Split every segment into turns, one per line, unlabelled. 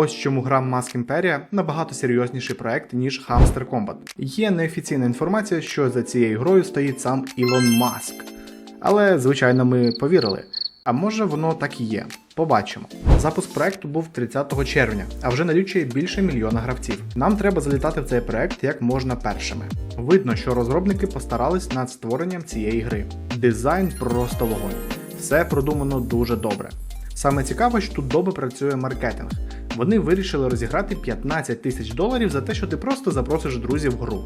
Ось чому гра Mask Imperia набагато серйозніший проект, ніж Hamster Combat. Є неофіційна інформація, що за цією грою стоїть сам Ілон Маск. Але, звичайно, ми повірили. А може воно так і є. Побачимо. Запуск проекту був 30 червня, а вже налічує більше мільйона гравців. Нам треба залітати в цей проект як можна першими. Видно, що розробники постарались над створенням цієї гри. Дизайн просто вогонь. Все продумано дуже добре. Саме цікаво, що тут добре працює маркетинг. Вони вирішили розіграти 15 тисяч доларів за те, що ти просто запросиш друзів в гру.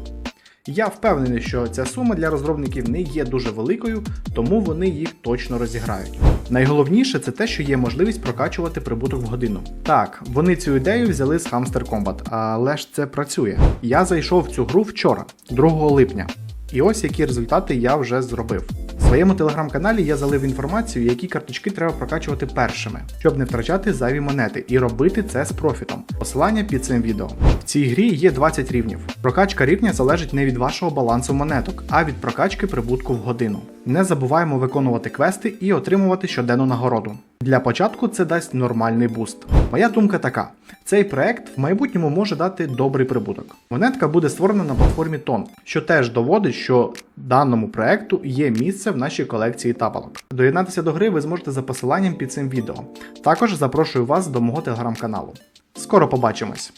Я впевнений, що ця сума для розробників не є дуже великою, тому вони їх точно розіграють. Найголовніше це те, що є можливість прокачувати прибуток в годину. Так, вони цю ідею взяли з Hamster Combat, але ж це працює. Я зайшов в цю гру вчора, 2 липня. І ось які результати я вже зробив. Своєму телеграм-каналі я залив інформацію, які карточки треба прокачувати першими, щоб не втрачати зайві монети і робити це з профітом. Посилання під цим відео. В цій грі є 20 рівнів. Прокачка рівня залежить не від вашого балансу монеток, а від прокачки прибутку в годину. Не забуваємо виконувати квести і отримувати щоденну нагороду. Для початку це дасть нормальний буст. Моя думка така: цей проект в майбутньому може дати добрий прибуток. Монетка буде створена на платформі Тон, що теж доводить, що даному проекту є місце в нашій колекції тапалок. Доєднатися до гри ви зможете за посиланням під цим відео. Також запрошую вас до мого телеграм-каналу. Скоро побачимось!